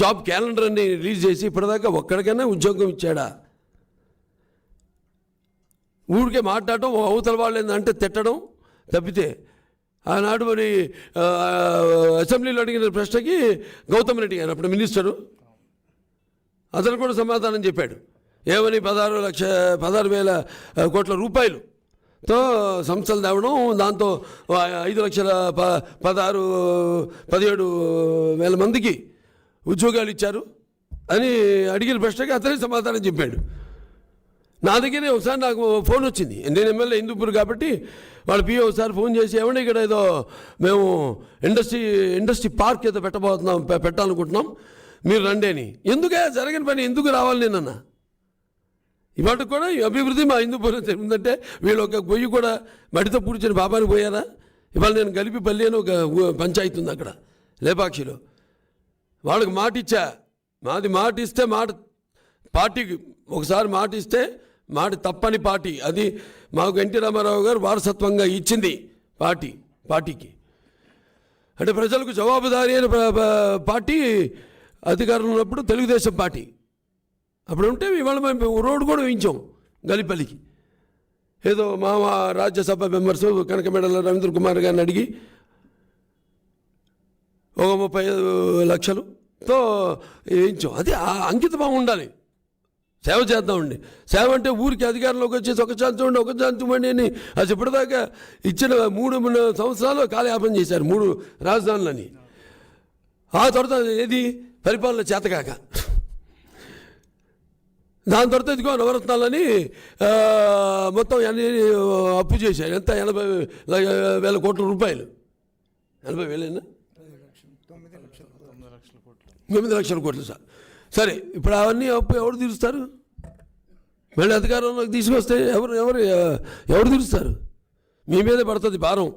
Job calendar అని release చేసి ఇప్పటిదాకా ఒక్కడికైనా ఉద్యోగం ఇచ్చాడా? ఊరికే మాట్లాడటం అవతల వాళ్ళు ఏంటంటే తిట్టడం తప్పితే ఆనాడు మరి అసెంబ్లీలో అడిగిన ప్రశ్నకి గౌతమ్ రెడ్డి గారు అప్పుడు మినిస్టరు అతను కూడా సమాధానం చెప్పాడు. ఏమని పదహారు లక్ష పదహారు వేల కోట్ల రూపాయలు తో సంస్థలు తేవడం దాంతో ఐదు లక్షల ప పదహారు పదిహేడు వేల మందికి ఉద్యోగాలు ఇచ్చారు అని అడిగిన ప్రశ్నకి అతనే సమాధానం చెప్పాడు. నా దగ్గరే ఒకసారి నాకు ఫోన్ వచ్చింది. నేను ఎమ్మెల్యే హిందూపూర్ కాబట్టి వాళ్ళ పిఏ ఒకసారి ఫోన్ చేసి ఏమంటే ఇక్కడ ఏదో మేము ఇండస్ట్రీ ఇండస్ట్రీ పార్క్ ఏదో పెట్టబోతున్నాం పెట్టాలనుకుంటున్నాం. మీరు రండి అని. ఎందుకే జరగని పని ఎందుకు రావాలి నేనన్నా? ఇవాళ కూడా ఈ అభివృద్ధి మా హిందూపురం జరిగిందంటే వీళ్ళు ఒక గొయ్యి కూడా మడితో పూడ్చిన బాబాని పోయారా? ఇవాళ నేను గలిపిపల్లి అని ఒక పంచాయతీ ఉంది అక్కడ లేపాక్షిలో. వాళ్ళకి మాట ఇచ్చా మాది మాట ఇస్తే మాట పార్టీకి ఒకసారి మాట ఇస్తే మాట తప్పని పార్టీ. అది మాకు ఎన్టీ రామారావు గారు వారసత్వంగా ఇచ్చింది పార్టీ పార్టీకి. అంటే ప్రజలకు జవాబుదారీ అయిన పార్టీ అధికారంలో ఉన్నప్పుడు తెలుగుదేశం పార్టీ. అప్పుడు ఉంటే ఇవాళ మేము రోడ్డు కూడా వేయించాం గలిపల్లికి ఏదో మా మా రాజ్యసభ మెంబర్స్ కనకమెడల రవీంద్ర కుమార్ గారిని అడిగి ఒక ముప్పై లక్షలు. లక్షలుతో వేయించాం అది అంకితభావం ఉండాలి. సేవ చేద్దామండి సేవ అంటే ఊరికి అధికారంలోకి వచ్చేసి ఒక ఛాన్స్ ఉండి ఒక ఛాన్స్ ఇవ్వండి అని అది ఇప్పటిదాకా ఇచ్చిన మూడు మూడు సంవత్సరాలు కాలయాపన చేశారు మూడు రాజధానులని. ఆ తర్వాత ఏది? పరిపాలన చేతకాక దాని తర్వాత ఇదిగో నవరత్నాలని మొత్తం అన్ని అప్పు చేశారు. ఎంత? ఎనభై వేల కోట్ల రూపాయలు. ఎనభై వేలేనా? ఎనిమిది లక్షల కోట్లు సార్. సరే ఇప్పుడు అవన్నీ అప్పు ఎవరు తీరుస్తారు? మళ్ళీ అధికారంలోకి తీసుకొస్తే ఎవరు ఎవరు ఎవరు తీరుస్తారు? మీ మీదే పడుతుంది భారం.